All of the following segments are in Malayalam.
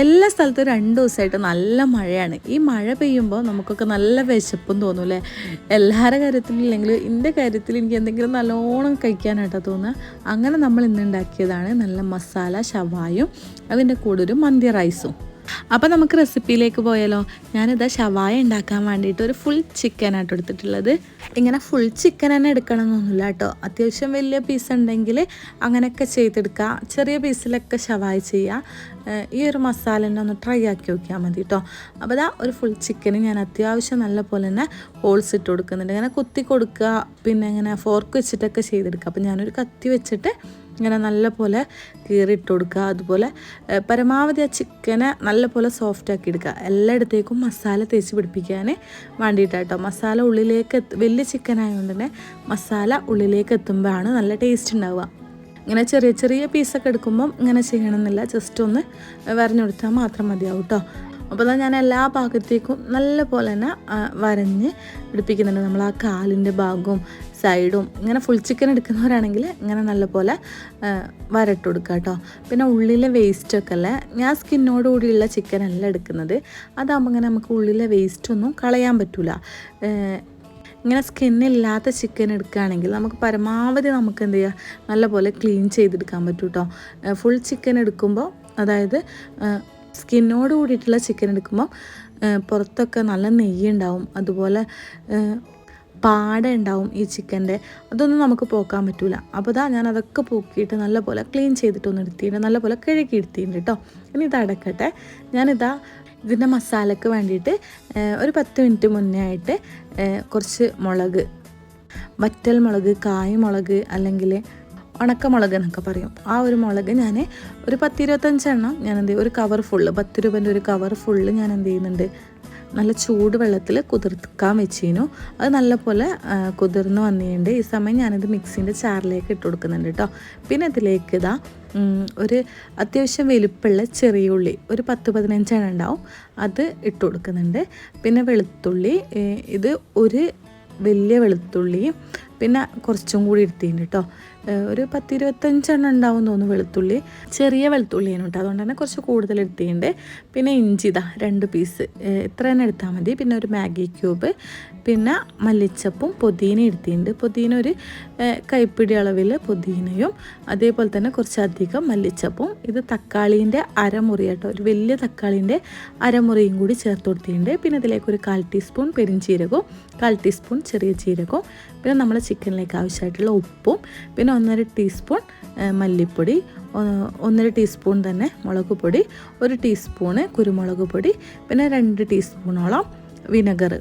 എല്ലാ സ്ഥലത്തും രണ്ട് ദിവസമായിട്ട് നല്ല മഴയാണ്. ഈ മഴ പെയ്യുമ്പോൾ നമുക്കൊക്കെ നല്ല വിശപ്പും തോന്നും അല്ലേ? എല്ലാവരുടെ കാര്യത്തിലും ഇല്ലെങ്കിലും എന്റെ കാര്യത്തിൽ എനിക്ക് എന്തെങ്കിലും നല്ലോണം കഴിക്കാനായിട്ടാണ് തോന്നുക. അങ്ങനെ നമ്മൾ ഇന്ന് ഉണ്ടാക്കിയതാണ് നല്ല മസാല ഷവായും അതിന്റെ കൂടെ ഒരു മന്തി റൈസും അപ്പോൾ നമുക്ക് റെസിപ്പിയിലേക്ക് പോയാലോ? ഞാനിതാ ഷവായ ഉണ്ടാക്കാൻ വേണ്ടിയിട്ട് ഒരു ഫുൾ ചിക്കനായിട്ട് എടുത്തിട്ടുള്ളത്. ഇങ്ങനെ ഫുൾ ചിക്കൻ തന്നെ എടുക്കണം എന്നൊന്നുമില്ല കേട്ടോ. അത്യാവശ്യം വലിയ പീസ് ഉണ്ടെങ്കിൽ അങ്ങനെയൊക്കെ ചെയ്തെടുക്കുക. ചെറിയ പീസിലൊക്കെ ഷവായ ചെയ്യുക. ഈ ഒരു മസാല തന്നെ ഒന്ന് ട്രൈ ആക്കി നോക്കിയാൽ മതി കേട്ടോ. അപ്പോൾ ഇതാ ഒരു ഫുൾ ചിക്കന് ഞാൻ അത്യാവശ്യം നല്ല പോലെ തന്നെ ഹോൾസ് ഇട്ട് കൊടുക്കുന്നുണ്ട്. ഇങ്ങനെ കുത്തി കൊടുക്കുക പിന്നെ ഇങ്ങനെ ഫോർക്ക് വെച്ചിട്ടൊക്കെ ചെയ്തെടുക്കുക. അപ്പോൾ ഞാനൊരു കത്തി വെച്ചിട്ട് ഇങ്ങനെ നല്ലപോലെ കീറിയിട്ട് കൊടുക്കുക. അതുപോലെ പരമാവധി ആ ചിക്കനെ നല്ലപോലെ സോഫ്റ്റ് ആക്കി എടുക്കുക. എല്ലായിടത്തേക്കും മസാല തേച്ച് പിടിപ്പിക്കാൻ വേണ്ടിയിട്ടാട്ടോ. മസാല ഉള്ളിലേക്ക് വലിയ ചിക്കൻ ആയതുകൊണ്ട് തന്നെ മസാല ഉള്ളിലേക്ക് എത്തുമ്പോഴാണ് നല്ല ടേസ്റ്റ് ഉണ്ടാവുക. ഇങ്ങനെ ചെറിയ ചെറിയ പീസൊക്കെ എടുക്കുമ്പം ഇങ്ങനെ ചെയ്യണമെന്നില്ല. ജസ്റ്റ് ഒന്ന് വരഞ്ഞു കൊടുത്താൽ മാത്രം മതിയാവും കേട്ടോ അപ്പോൾ ഞാൻ എല്ലാ ഭാഗത്തേക്കും നല്ല പോലെ തന്നെ വരഞ്ഞ് പിടിപ്പിക്കുന്നുണ്ട്. നമ്മൾ ആ കാലിന്റെ ഭാഗവും സൈഡും ഇങ്ങനെ ഫുൾ ചിക്കൻ എടുക്കുന്നവരാണെങ്കിൽ ഇങ്ങനെ നല്ലപോലെ വരട്ട് കൊടുക്കുക കേട്ടോ. പിന്നെ ഉള്ളിലെ വേസ്റ്റൊക്കെ അല്ലേ? ഞാൻ സ്കിന്നോട് കൂടിയുള്ള ചിക്കൻ അല്ല എടുക്കുന്നത്. അതാകുമ്പോൾ ഇങ്ങനെ നമുക്ക് ഉള്ളിലെ വേസ്റ്റൊന്നും കളയാൻ പറ്റില്ല ഇങ്ങനെ സ്കിന്നില്ലാത്ത ചിക്കൻ എടുക്കുകയാണെങ്കിൽ നമുക്ക് പരമാവധി നമുക്ക് എന്ത് ചെയ്യുക നല്ലപോലെ ക്ലീൻ ചെയ്തെടുക്കാൻ പറ്റും കേട്ടോ. ഫുൾ ചിക്കൻ എടുക്കുമ്പോൾ അതായത് സ്കിന്നോട് കൂടിയിട്ടുള്ള ചിക്കൻ എടുക്കുമ്പോൾ പുറത്തൊക്കെ നല്ല നെയ്യുണ്ടാവും അതുപോലെ പാട ഉണ്ടാവും ഈ ചിക്കന്റെ. അതൊന്നും നമുക്ക് പോക്കാൻ പറ്റില്ല അപ്പോൾ ഇതാ ഞാൻ അതൊക്കെ പോക്കിയിട്ട് നല്ലപോലെ ക്ലീൻ ചെയ്തിട്ടൊന്ന് എടുത്തിട്ടുണ്ട്. നല്ലപോലെ കഴുകി എടുത്തിട്ടുണ്ട് കേട്ടോ ഇനി ഇത് അടക്കട്ടെ. ഞാനിതാ ഇതിന്റെ മസാലയ്ക്ക് വേണ്ടിയിട്ട് ഒരു പത്ത് മിനിറ്റ് മുന്നേ ആയിട്ട് കുറച്ച് മുളക് വറ്റൽ മുളക് കായ് മുളക് അല്ലെങ്കിൽ ഉണക്കമുളക് എന്നൊക്കെ പറയും. ആ ഒരു മുളക് ഞാൻ ഒരു പത്തിരുപത്തഞ്ചെണ്ണം ഞാൻ എന്ത് ചെയ്യും? ഒരു കവർ ഫുള്ള് പത്ത് രൂപേന്റെ ഒരു കവർ ഫുള്ള് ഞാൻ എന്ത് ചെയ്യുന്നുണ്ട്? നല്ല ചൂട് വെള്ളത്തിൽ കുതിർക്കാൻ വെച്ചിരുന്നു. അത് നല്ലപോലെ കുതിർന്ന് വന്നിട്ടുണ്ട് ഈ സമയം ഞാനിത് മിക്സിന്റെ ചാറിലേക്ക് ഇട്ട് കൊടുക്കുന്നുണ്ട് കേട്ടോ പിന്നെ ഇതിലേക്ക് ഇതാ ഒരു അത്യാവശ്യം വലുപ്പുള്ള ചെറിയ ഉള്ളി ഒരു പത്ത് പതിനഞ്ചെണ്ണം ഉണ്ടാവും. അത് ഇട്ട് കൊടുക്കുന്നുണ്ട്. പിന്നെ വെളുത്തുള്ളി ഇത് ഒരു വലിയ വെളുത്തുള്ളിയും പിന്നെ കുറച്ചും കൂടി എടുത്തിട്ടുണ്ട് കേട്ടോ ഒരു പത്തിരുപത്തഞ്ചെണ്ണം ഉണ്ടാവും തോന്നുന്നു വെളുത്തുള്ളി. ചെറിയ വെളുത്തുള്ളിയാണ് കേട്ടോ. അതുകൊണ്ട് തന്നെ കുറച്ച് കൂടുതൽ എടുത്തിട്ടുണ്ട്. പിന്നെ ഇഞ്ചി ഇതാ രണ്ട് പീസ് ഇത്ര തന്നെ എടുത്താൽ മതി. പിന്നെ ഒരു മാഗി ക്യൂബ് പിന്നെ മല്ലിച്ചപ്പും പുതിന എടുത്തിട്ടുണ്ട്. പുതിന ഒരു കൈപ്പിടി അളവിൽ പുതിനയും അതേപോലെ തന്നെ കുറച്ചധികം മല്ലിച്ചപ്പും. ഇത് തക്കാളീന്റെ അരമുറി കേട്ടോ. ഒരു വലിയ തക്കാളീന്റെ അരമുറിയും കൂടി ചേർത്ത് കൊടുത്തിട്ടുണ്ട്. പിന്നെ ഇതിലേക്ക് ഒരു കാൽ ടീസ്പൂൺ പെരിഞ്ചീരകവും കാൽ ടീസ്പൂൺ ചെറിയ ജീരകവും പിന്നെ നമ്മൾ ചിക്കനിലേക്ക് ആവശ്യമായിട്ടുള്ള ഉപ്പും പിന്നെ ഒന്നര ടീസ്പൂൺ മല്ലിപ്പൊടി ഒന്നര ടീസ്പൂൺ തന്നെ മുളക് പൊടി ഒരു ടീസ്പൂണ് കുരുമുളക് പൊടി പിന്നെ രണ്ട് ടീസ്പൂണോളം വിനെഗർ.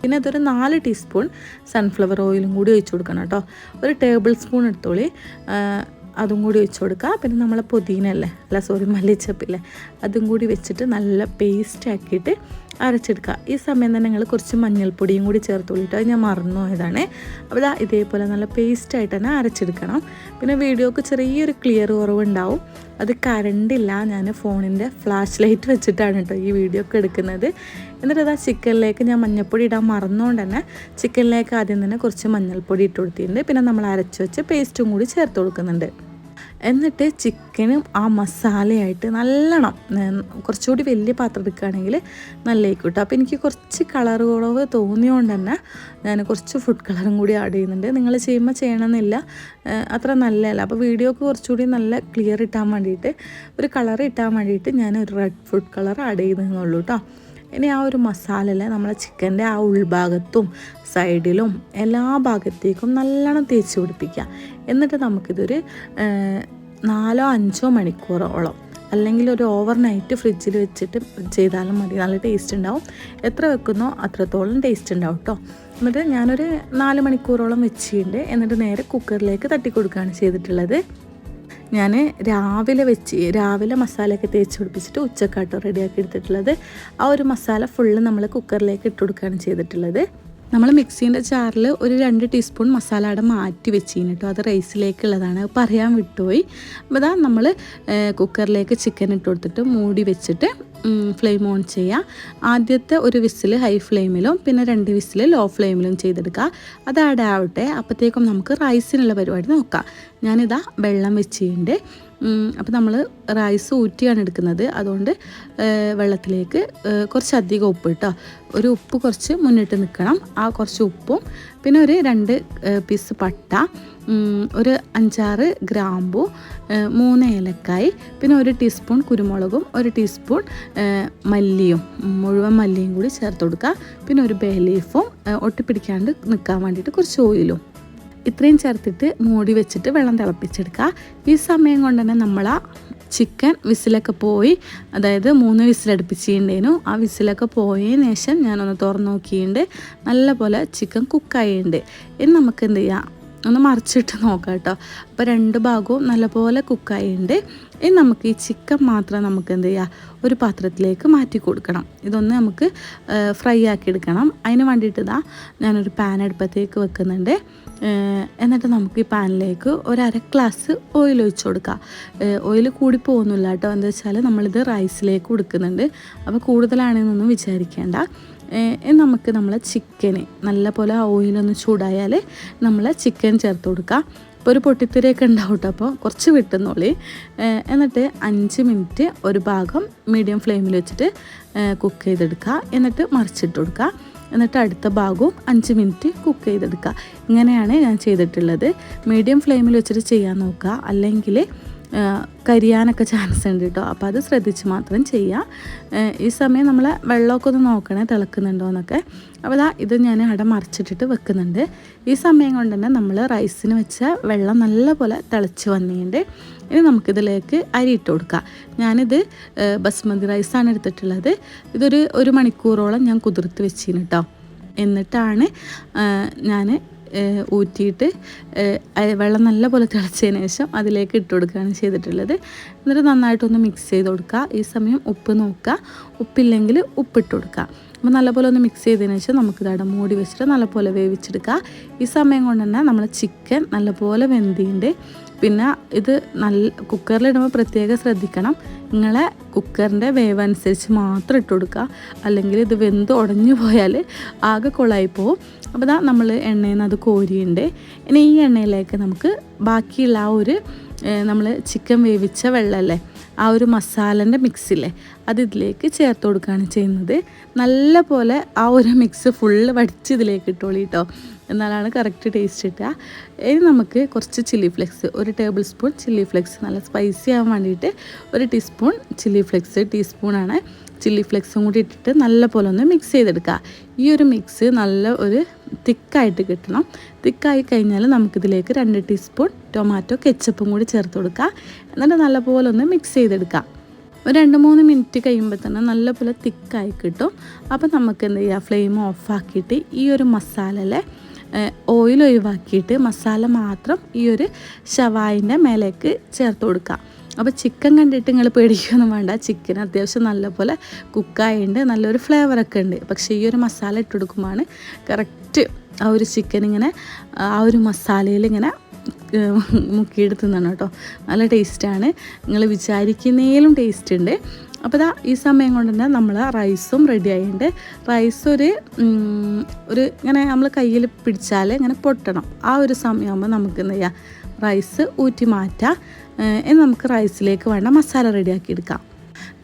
പിന്നെ അതൊരു നാല് ടീസ്പൂൺ സൺഫ്ലവർ ഓയിലും കൂടി ഒഴിച്ചു കൊടുക്കണം കേട്ടോ. ഒരു ടേബിൾ സ്പൂൺ എടുത്തോളി അതും കൂടി ഒഴിച്ചു കൊടുക്കുക. പിന്നെ നമ്മളെ പുതിനല്ലേ അല്ല സോറി മല്ലിച്ചപ്പില്ലേ അതും കൂടി വെച്ചിട്ട് നല്ല പേസ്റ്റ് ആക്കിയിട്ട് അരച്ചെടുക്കുക. ഈ സമയം തന്നെ നിങ്ങൾ കുറച്ച് മഞ്ഞൾപ്പൊടിയും കൂടി ചേർത്തോളിട്ടോ അത് ഞാൻ മറന്നു പോയതാണ്. അപ്പോൾ ദാ ഇതേപോലെ നല്ല പേസ്റ്റായിട്ട് തന്നെ അരച്ചെടുക്കണം. പിന്നെ വീഡിയോക്ക് ചെറിയൊരു ക്ലിയർ കുറവുണ്ടാവും. അത് കറണ്ടില്ല ഞാൻ ഫോണിന്റെ ഫ്ലാഷ് ലൈറ്റ് വെച്ചിട്ടാണ് കേട്ടോ ഈ വീഡിയോ ഒക്കെ എടുക്കുന്നത്. എന്നിട്ട് അതാ ചിക്കനിലേക്ക് ഞാൻ മഞ്ഞൾപ്പൊടി ഇടാൻ മറന്നുകൊണ്ട് തന്നെ ചിക്കനിലേക്ക് ആദ്യം തന്നെ കുറച്ച് മഞ്ഞൾപ്പൊടി ഇട്ട് കൊടുത്തിട്ടുണ്ട്. പിന്നെ നമ്മൾ അരച്ച് വെച്ച് പേസ്റ്റും കൂടി ചേർത്ത് കൊടുക്കുന്നുണ്ട്. എന്നിട്ട് ചിക്കനും ആ മസാലയായിട്ട് നല്ലോണം കുറച്ചുകൂടി വലിയ പാത്രം എടുക്കുകയാണെങ്കിൽ നല്ലതായിക്കോട്ടെ അപ്പോൾ എനിക്ക് കുറച്ച് കളർ കുറവ് തോന്നിയോണ്ട് തന്നെ ഞാൻ കുറച്ച് ഫുഡ് കളറും കൂടി ആഡ് ചെയ്യുന്നുണ്ട്. നിങ്ങൾ ചെയ്യുമ്പോൾ ചെയ്യണമെന്നില്ല അത്ര നല്ലതല്ല. അപ്പോൾ വീഡിയോക്ക് കുറച്ചുകൂടി നല്ല ക്ലിയർ ഇട്ടാൻ വേണ്ടിയിട്ട് ഒരു കളർ ഇട്ടാൻ വേണ്ടിയിട്ട് ഞാൻ ഒരു റെഡ് ഫുഡ് കളർ ആഡ് ചെയ്യുന്നുള്ളൂ കേട്ടോ. ഇനി ആ ഒരു മസാലയിൽ നമ്മളെ ചിക്കന്റെ ആ ഉൾഭാഗത്തും സൈഡിലും എല്ലാ ഭാഗത്തേക്കും നല്ലോണം തേച്ച് പിടിപ്പിക്കുക. എന്നിട്ട് നമുക്കിതൊരു നാലോ അഞ്ചോ മണിക്കൂറോളം അല്ലെങ്കിൽ ഒരു ഓവർ നൈറ്റ് ഫ്രിഡ്ജിൽ വെച്ചിട്ട് ചെയ്താലും മതി. നല്ല ടേസ്റ്റ് ഉണ്ടാവും. എത്ര വെക്കുന്നോ അത്രത്തോളം ടേസ്റ്റ് ഉണ്ടാവും കേട്ടോ എന്നിട്ട് ഞാനൊരു നാല് മണിക്കൂറോളം വെച്ചിട്ടുണ്ട്. എന്നിട്ട് നേരെ കുക്കറിലേക്ക് തട്ടി കൊടുക്കുകയാണ് ചെയ്തിട്ടുള്ളത്. ഞാൻ രാവിലെ വെച്ച് രാവിലെ മസാലയൊക്കെ തേച്ച് പിടിപ്പിച്ചിട്ട് ഉച്ചക്കാട്ടോ റെഡിയാക്കി എടുത്തിട്ടുള്ളത്. ആ ഒരു മസാല ഫുള്ള് നമ്മൾ കുക്കറിലേക്ക് ഇട്ട് കൊടുക്കുകയാണ് ചെയ്തിട്ടുള്ളത്. നമ്മൾ മിക്സീന്റെ ചാറിൽ ഒരു രണ്ട് ടീസ്പൂൺ മസാല അവിടെ മാറ്റി വെച്ചിന് കേട്ടോ. അത് റൈസിലേക്കുള്ളതാണ്. അത് പറയാൻ വിട്ടുപോയി. അപ്പോൾ ഇതാ നമ്മൾ കുക്കറിലേക്ക് ചിക്കൻ ഇട്ട് കൊടുത്തിട്ട് മൂടി വെച്ചിട്ട് ഫ്ലെയിം ഓൺ ചെയ്യുക ആദ്യത്തെ ഒരു വിസിൽ ഹൈ ഫ്ലെയിമിലും പിന്നെ രണ്ട് വിസിൽ ലോ ഫ്ലെയിമിലും ചെയ്തെടുക്കുക. അത് ആഡ് ആവട്ടെ. അപ്പോഴത്തേക്കും നമുക്ക് റൈസിനുള്ള പരിപാടി നോക്കാം. ഞാനിതാ വെള്ളം വെച്ചിട്ടുണ്ട് അപ്പോൾ നമ്മൾ റൈസ് ഊറ്റിയാണ് എടുക്കുന്നത്. അതുകൊണ്ട് വെള്ളത്തിലേക്ക് കുറച്ചധികം ഉപ്പ് കേട്ടോ ഒരു ഉപ്പ് കുറച്ച് മുന്നിട്ട് നിൽക്കണം ആ കുറച്ച് ഉപ്പും പിന്നെ ഒരു രണ്ട് പീസ് പട്ട ഒരു അഞ്ചാറ് ഗ്രാമ്പു മൂന്ന് ഏലക്കായി പിന്നെ ഒരു ടീസ്പൂൺ കുരുമുളകും ഒരു ടീസ്പൂൺ മല്ലിയും മുഴുവൻ മല്ലിയും കൂടി ചേർത്ത് കൊടുക്കുക. പിന്നെ ഒരു ബേ ലീഫും ഒട്ടിപ്പിടിക്കാണ്ട് നിൽക്കാൻ വേണ്ടിയിട്ട് കുറച്ച് ഓയിലും ഇത്രയും ചേർത്തിട്ട് മൂടി വെച്ചിട്ട് വെള്ളം തിളപ്പിച്ചെടുക്കുക. ഈ സമയം കൊണ്ട് തന്നെ നമ്മൾ ആ ചിക്കൻ വിസിലൊക്കെ പോയി അതായത് മൂന്ന് വിസിലടുപ്പിച്ചിട്ടുണ്ടേനു ആ വിസിലൊക്കെ പോയതിന് ശേഷം ഞാനൊന്ന് തുറന്നു നോക്കിയിട്ടുണ്ട്. നല്ല പോലെ ചിക്കൻ കുക്കായിട്ടുണ്ട്. ഇനി നമുക്ക് എന്ത് ചെയ്യാം? ഒന്ന് മറിച്ചിട്ട് നോക്കാം കേട്ടോ. അപ്പോൾ രണ്ട് ഭാഗവും നല്ലപോലെ കുക്കായിട്ടുണ്ട്. ഇനി നമുക്ക് ഈ ചിക്കൻ മാത്രം നമുക്ക് എന്ത് ചെയ്യുക ഒരു പാത്രത്തിലേക്ക് മാറ്റി കൊടുക്കണം. ഇതൊന്ന് നമുക്ക് ഫ്രൈ ആക്കി എടുക്കണം. അതിന് വേണ്ടിയിട്ട് ഇതാ ഞാനൊരു പാൻ അടുപ്പത്തേക്ക് വെക്കുന്നുണ്ട്. എന്നിട്ട് നമുക്ക് ഈ പാനിലേക്ക് ഒരു അര ഗ്ലാസ് ഓയിൽ ഒഴിച്ച് കൊടുക്കാം. ഓയിൽ കൂടി പോകുന്നില്ല കേട്ടോ. എന്താ വെച്ചാൽ നമ്മളിത് റൈസിലേക്ക് കൊടുക്കുന്നുണ്ട്. അപ്പോൾ കൂടുതലാണെന്നൊന്നും വിചാരിക്കേണ്ട. നമുക്ക് നമ്മളെ ചിക്കന് നല്ല പോലെ ഓയിലൊന്ന് ചൂടായാൽ നമ്മൾ ചിക്കൻ ചേർത്ത് കൊടുക്കുക ഇപ്പോൾ ഒരു പൊട്ടിത്തിരിയൊക്കെ ഉണ്ടാവും കേട്ടോ അപ്പോൾ കുറച്ച് വിട്ടുന്നുള്ളി. എന്നിട്ട് അഞ്ച് മിനിറ്റ് ഒരു ഭാഗം മീഡിയം ഫ്ലെയിമിൽ വെച്ചിട്ട് കുക്ക് ചെയ്തെടുക്കുക എന്നിട്ട് മറിച്ചിട്ട് കൊടുക്കുക എന്നിട്ട് അടുത്ത ഭാഗവും അഞ്ച് മിനിറ്റ് കുക്ക് ചെയ്തെടുക്കുക. ഇങ്ങനെയാണ് ഞാൻ ചെയ്തിട്ടുള്ളത്. മീഡിയം ഫ്ലെയിമിൽ വെച്ചിട്ട് ചെയ്യാൻ നോക്കുക. അല്ലെങ്കിൽ കരിയാനൊക്കെ ചാൻസ് ഉണ്ട് കേട്ടോ അപ്പോൾ അത് ശ്രദ്ധിച്ച് മാത്രം ചെയ്യുക ഈ സമയം നമ്മൾ വെള്ളമൊക്കെ ഒന്ന് നോക്കണേ തിളക്കുന്നുണ്ടോ എന്നൊക്കെ. അപ്പോൾ അതാ ഇത് ഞാൻ അവിടെ മറിച്ചിട്ടിട്ട് വെക്കുന്നുണ്ട്. ഈ സമയം കൊണ്ട് തന്നെ നമ്മൾ റൈസിന് വെച്ച വെള്ളം നല്ലപോലെ തിളച്ച് വന്നിട്ടുണ്ട്. ഇനി നമുക്കിതിലേക്ക് അരി ഇട്ട് കൊടുക്കാം. ഞാനിത് ബസ്മതി റൈസാണ് എടുത്തിട്ടുള്ളത്. ഇതൊരു ഒരു മണിക്കൂറോളം ഞാൻ കുതിർത്ത് വെച്ചിന് കേട്ടോ എന്നിട്ടാണ് ഞാൻ ഊറ്റിയിട്ട് വെള്ളം നല്ല പോലെ തിളച്ചതിന് ശേഷം അതിലേക്ക് ഇട്ട് കൊടുക്കുകയാണ് ചെയ്തിട്ടുള്ളത്. എന്നിട്ട് നന്നായിട്ടൊന്ന് മിക്സ് ചെയ്ത് കൊടുക്കുക. ഈ സമയം ഉപ്പ് നോക്കുക. ഉപ്പില്ലെങ്കിൽ ഉപ്പിട്ട് കൊടുക്കുക. അപ്പോൾ നല്ലപോലെ ഒന്ന് മിക്സ് ചെയ്തതിന് ശേഷം നമുക്ക് ഇതവിടെ മൂടി വെച്ചിട്ട് നല്ലപോലെ വേവിച്ചെടുക്കുക. ഈ സമയം കൊണ്ട് തന്നെ നമ്മൾ ചിക്കൻ നല്ലപോലെ വെന്തിയുണ്ട് പിന്നെ ഇത് നല്ല കുക്കറിലിടുമ്പോൾ പ്രത്യേകം ശ്രദ്ധിക്കണം. നിങ്ങളെ കുക്കറിന്റെ വേവ് അനുസരിച്ച് മാത്രം ഇട്ട് കൊടുക്കുക. അല്ലെങ്കിൽ ഇത് വെന്ത് ഉടഞ്ഞു പോയാൽ ആകെ കൊളായി പോവും. അപ്പോൾ ഇതാ നമ്മൾ എണ്ണയിൽ നിന്ന് അത് കോരിയുണ്ട് ഇനി ഈ എണ്ണയിലേക്ക് നമുക്ക് ബാക്കിയുള്ള ആ ഒരു നമ്മൾ ചിക്കൻ വേവിച്ച വെള്ളമല്ലേ ആ ഒരു മസാലന്റെ മിക്സില്ലേ അത് ഇതിലേക്ക് ചേർത്ത് കൊടുക്കുകയാണ് ചെയ്യുന്നത്. നല്ല പോലെ ആ ഒരു മിക്സ് ഫുള്ള് വടിച്ച് ഇതിലേക്ക് ഇട്ടോളി കേട്ടോ എന്നാലാണ് കറക്റ്റ് ടേസ്റ്റ് കിട്ടുക. ഇനി നമുക്ക് കുറച്ച് ചില്ലി ഫ്ലെക്സ് ഒരു ടേബിൾ സ്പൂൺ ചില്ലി ഫ്ലെക്സ് നല്ല സ്പൈസി ആവാൻ വേണ്ടിയിട്ട് ഒരു ടീസ്പൂൺ ചില്ലി ഫ്ലെക്സ് ടീസ്പൂണാണ് ചില്ലി ഫ്ലെക്സും കൂടി ഇട്ടിട്ട് നല്ല പോലെ ഒന്ന് മിക്സ് ചെയ്തെടുക്കുക. ഈ ഒരു മിക്സ് നല്ല ഒരു തിക്കായിട്ട് കിട്ടണം. തിക്കായി കഴിഞ്ഞാൽ നമുക്കിതിലേക്ക് രണ്ട് ടീസ്പൂൺ ടൊമാറ്റോ കെച്ചപ്പും കൂടി ചേർത്ത് കൊടുക്കുക. എന്നിട്ട് നല്ലപോലെ ഒന്ന് മിക്സ് ചെയ്തെടുക്കുക. ഒരു രണ്ട് മൂന്ന് മിനിറ്റ് കഴിയുമ്പോൾ തന്നെ നല്ലപോലെ തിക്കായി കിട്ടും. അപ്പോൾ നമുക്ക് എന്ത് ചെയ്യുക ഫ്ലെയിം ഓഫാക്കിയിട്ട് ഈ ഒരു മസാലയിലെ ഓയിൽ ഒഴിവാക്കിയിട്ട് മസാല മാത്രം ഈ ഒരു ഷവായിന്റെ മേലേക്ക് ചേർത്ത് കൊടുക്കുക. അപ്പോൾ ചിക്കൻ കണ്ടിട്ട് നിങ്ങൾ പേടിക്കുകയൊന്നും വേണ്ട. ചിക്കൻ അത്യാവശ്യം നല്ലപോലെ കുക്കായുണ്ട് നല്ലൊരു ഫ്ലേവറൊക്കെ ഉണ്ട് പക്ഷേ ഈ ഒരു മസാല ഇട്ട് കൊടുക്കുമ്പോഴാണ് കറക്റ്റ് ആ ഒരു ചിക്കൻ ഇങ്ങനെ ആ ഒരു മസാലയിൽ ഇങ്ങനെ മുക്കിയെടുത്ത് തിന്നണം കേട്ടോ. നല്ല ടേസ്റ്റാണ് നിങ്ങൾ വിചാരിക്കുന്നതിലും ടേസ്റ്റ് ഉണ്ട് അപ്പോൾ ഇതാ ഈ സമയം കൊണ്ട് തന്നെ നമ്മൾ റൈസും റെഡി ആയിട്ടുണ്ട്. റൈസ് ഒരു ഒരു ഇങ്ങനെ നമ്മൾ കയ്യിൽ പിടിച്ചാൽ ഇങ്ങനെ പൊട്ടണം. ആ ഒരു സമയമാകുമ്പോൾ നമുക്ക് എന്താ ചെയ്യുക റൈസ് ഊറ്റി മാറ്റാം. എന്ന് നമുക്ക് റൈസിലേക്ക് വേണ്ട മസാല റെഡിയാക്കി എടുക്കാം.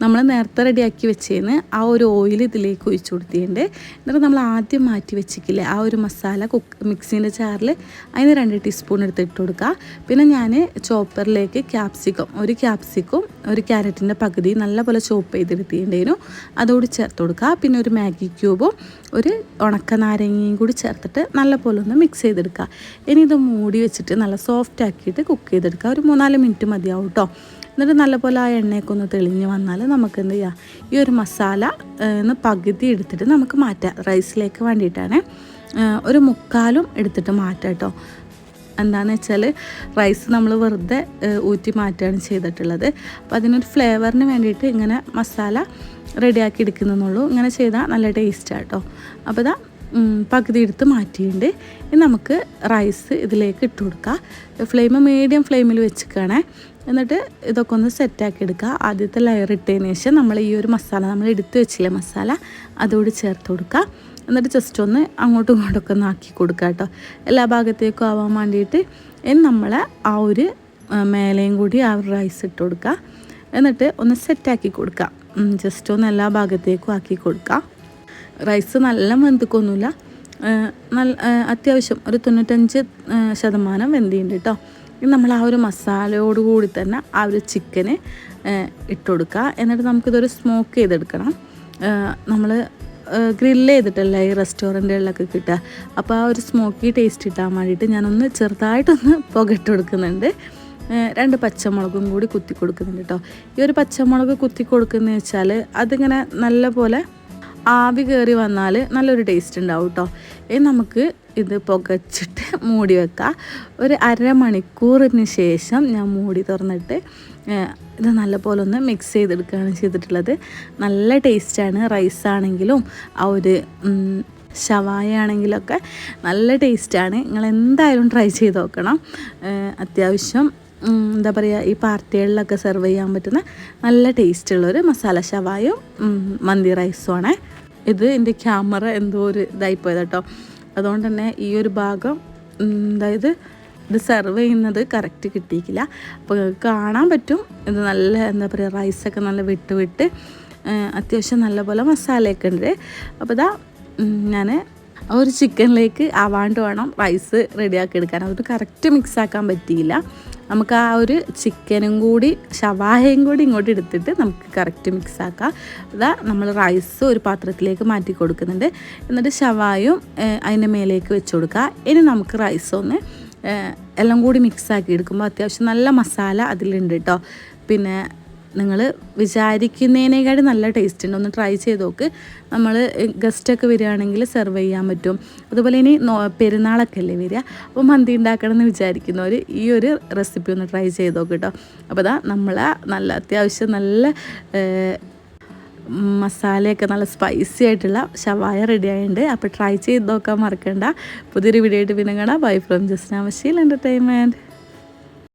നമ്മൾ നേരത്തെ റെഡിയാക്കി വെച്ചതിന് ആ ഒരു ഓയിൽ ഇതിലേക്ക് ഒഴിച്ചു കൊടുത്തിട്ടുണ്ട്. എന്നിട്ട് നമ്മൾ ആദ്യം മാറ്റി വെച്ചിട്ടില്ലേ ആ ഒരു മസാല കുക്ക് മിക്സീന്റെ ചാറിൽ അതിന് രണ്ട് ടീസ്പൂൺ എടുത്ത് ഇട്ട് കൊടുക്കുക. പിന്നെ ഞാൻ ചോപ്പറിലേക്ക് ക്യാപ്സിക്കം ഒരു ക്യാപ്സിക്കും ഒരു ക്യാരറ്റിന്റെ പകുതി നല്ലപോലെ ചോപ്പ് ചെയ്തെടുത്തിട്ടുണ്ടായിരുന്നു. അതോട് ചേർത്ത് കൊടുക്കുക. പിന്നെ ഒരു മാഗി ക്യൂബും ഒരു ഉണക്ക നാരങ്ങയും കൂടി ചേർത്തിട്ട് നല്ലപോലെ ഒന്ന് മിക്സ് ചെയ്തെടുക്കുക. ഇനി ഇത് മൂടി വെച്ചിട്ട് നല്ല സോഫ്റ്റ് ആക്കിയിട്ട് കുക്ക് ചെയ്തെടുക്കുക. ഒരു മൂന്നാൽ മിനിറ്റ് മതിയാവും കേട്ടോ എന്നിട്ട് നല്ലപോലെ ആ എണ്ണയൊക്കെ ഒന്ന് തെളിഞ്ഞ് വന്നാൽ നമുക്ക് എന്ത് ചെയ്യാം? ഈ ഒരു മസാല ഒന്ന് പകുതി എടുത്തിട്ട് നമുക്ക് മാറ്റാം. റൈസിലേക്ക് വേണ്ടിയിട്ടാണ്. ഒരു മുക്കാലും എടുത്തിട്ട് മാറ്റാം കേട്ടോ. എന്താണെന്ന് വെച്ചാൽ റൈസ് നമ്മൾ വെറുതെ ഊറ്റി മാറ്റുകയാണ് ചെയ്തിട്ടുള്ളത്. അപ്പോൾ അതിനൊരു ഫ്ലേവറിന് വേണ്ടിയിട്ട് ഇങ്ങനെ മസാല റെഡിയാക്കി എടുക്കുന്നുള്ളൂ ഇങ്ങനെ ചെയ്താൽ നല്ല ടേസ്റ്റാണ് കേട്ടോ. അപ്പോൾ ഇതാ പകുതി എടുത്ത് മാറ്റിയിട്ടുണ്ട്. ഇനി നമുക്ക് റൈസ് ഇതിലേക്ക് ഇട്ട് കൊടുക്കാം. ഫ്ലെയിം മീഡിയം ഫ്ലെയിമിൽ വെച്ചിരിക്കുകയാണേ എന്നിട്ട് ഇതൊക്കെ ഒന്ന് സെറ്റാക്കി എടുക്കുക. ആദ്യത്തെ ലെയർ ഇട്ടതിന് ശേഷം നമ്മൾ ഈ ഒരു മസാല നമ്മൾ എടുത്തു വെച്ചില്ലേ മസാല അതോട് ചേർത്ത് കൊടുക്കുക. എന്നിട്ട് ജസ്റ്റ് ഒന്ന് അങ്ങോട്ടും ഇങ്ങോട്ടൊക്കെ ഒന്ന് ആക്കി കൊടുക്കുക കേട്ടോ. എല്ലാ ഭാഗത്തേക്കും ആവാൻ വേണ്ടിയിട്ട് ഇനി നമ്മൾ ആ ഒരു മേലെയും കൂടി ആ ഒരു റൈസ് ഇട്ട് കൊടുക്കുക. എന്നിട്ട് ഒന്ന് സെറ്റാക്കി കൊടുക്കുക. ജസ്റ്റ് ഒന്ന് എല്ലാ ഭാഗത്തേക്കും ആക്കി കൊടുക്കുക. റൈസ് നല്ല വെന്തിക്കൊന്നുമില്ല. നല്ല അത്യാവശ്യം ഒരു തൊണ്ണൂറ്റഞ്ച് ശതമാനം വെന്തിയുണ്ട് കേട്ടോ. ഇനി നമ്മൾ ആ ഒരു മസാലയോട് കൂടി തന്നെ ആ ഒരു ചിക്കന് ഇട്ട് കൊടുക്കുക എന്നിട്ട് നമുക്കിതൊരു സ്മോക്ക് ചെയ്തെടുക്കണം. നമ്മൾ ഗ്രില്ല് ചെയ്തിട്ടല്ല ഈ റെസ്റ്റോറന്റുകളിലൊക്കെ കിട്ടുക. അപ്പോൾ ആ ഒരു സ്മോക്കി ടേസ്റ്റ് കിട്ടാൻ വേണ്ടിയിട്ട് ഞാനൊന്ന് ചെറുതായിട്ടൊന്ന് പുകട്ട് കൊടുക്കുന്നുണ്ട് രണ്ട് പച്ചമുളകും കൂടി കുത്തി കൊടുക്കുന്നുണ്ട് കേട്ടോ ഈ ഒരു പച്ചമുളക് കുത്തി കൊടുക്കുന്നത് വെച്ചാൽ അതിങ്ങനെ നല്ല പോലെ ആവി കയറി വന്നാൽ നല്ലൊരു ടേസ്റ്റ് ഉണ്ടാവും കേട്ടോ ഇനി നമുക്ക് ഇത് പുകച്ചിട്ട് മൂടി വെക്കുക ഒരു അരമണിക്കൂറിന് ശേഷം ഞാൻ മൂടി തുറന്നിട്ട് ഇത് നല്ലപോലെ ഒന്ന് മിക്സ് ചെയ്തെടുക്കുകയാണ് ചെയ്തിട്ടുള്ളത്. നല്ല ടേസ്റ്റാണ്. റൈസ് ആണെങ്കിലും ആ ഒരു ഷവായ ആണെങ്കിലൊക്കെ നല്ല ടേസ്റ്റാണ്. നിങ്ങൾ എന്തായാലും ട്രൈ ചെയ്ത് നോക്കണം. അത്യാവശ്യം എന്താ പറയുക ഈ പാർട്ടികളിലൊക്കെ സെർവ് ചെയ്യാൻ പറ്റുന്ന നല്ല ടേസ്റ്റുള്ളൊരു മസാല ഷവായും മന്തി റൈസും ആണ്. ഇത് എന്റെ ക്യാമറ എന്തോ ഒരു ഇതായിപ്പോയത് കേട്ടോ അതുകൊണ്ട് തന്നെ ഈ ഒരു ഭാഗം അതായത് ഇത് സെർവ് ചെയ്യുന്നത് കറക്റ്റ് കിട്ടിയിട്ടില്ല. അപ്പോൾ കാണാൻ പറ്റും. ഇത് നല്ല എന്താ പറയുക റൈസൊക്കെ നല്ല വിട്ട് വിട്ട് അത്യാവശ്യം നല്ലപോലെ മസാലയൊക്കെ ഉണ്ട്. അപ്പോൾ ഇതാ ഞാൻ ആ ഒരു ചിക്കനിലേക്ക് ആവാണ്ട് വേണം റൈസ് റെഡിയാക്കി എടുക്കാൻ. അതൊരു കറക്റ്റ് മിക്സ് ആക്കാൻ പറ്റിയില്ല. നമുക്ക് ആ ഒരു ചിക്കനും കൂടി ഷവാഹയും കൂടി ഇങ്ങോട്ട് എടുത്തിട്ട് നമുക്ക് കറക്റ്റ് മിക്സ് ആക്കാം. അതാ നമ്മൾ റൈസ് ഒരു പാത്രത്തിലേക്ക് മാറ്റി കൊടുക്കുന്നുണ്ട്. എന്നിട്ട് ഷവായും അതിന്റെ മേലേക്ക് വെച്ച് കൊടുക്കുക. ഇനി നമുക്ക് റൈസ് ഒന്ന് എല്ലാം കൂടി മിക്സ് ആക്കി എടുക്കുമ്പോൾ അത്യാവശ്യം നല്ല മസാല അതിലുണ്ട് കേട്ടോ പിന്നെ നിങ്ങൾ വിചാരിക്കുന്നതിനേക്കാളും നല്ല ടേസ്റ്റ് ഉണ്ട്. ഒന്ന് ട്രൈ ചെയ്ത് നോക്ക്. നമ്മൾ ഗസ്റ്റൊക്കെ വരികയാണെങ്കിൽ സെർവ് ചെയ്യാൻ പറ്റും. അതുപോലെ ഇനി പെരുന്നാളൊക്കെ അല്ലേ വരിക? അപ്പോൾ മന്തി ഉണ്ടാക്കണം എന്ന് വിചാരിക്കുന്നവർ ഈ ഒരു റെസിപ്പി ഒന്ന് ട്രൈ ചെയ്ത് നോക്ക് കേട്ടോ അപ്പോൾ അതാ നമ്മൾ നല്ല അത്യാവശ്യം നല്ല മസാലയൊക്കെ നല്ല സ്പൈസി ആയിട്ടുള്ള ഷവായ റെഡി ആയിട്ടുണ്ട്. അപ്പോൾ ട്രൈ ചെയ്ത് നോക്കാൻ മറക്കണ്ട. പുതിയൊരു വീഡിയോ ആയിട്ട് പിന്നെ കാണാം. ബൈ ഫ്രം ജസ്റ്റ് നാമശീൽ എന്റർടൈൻമെന്റ്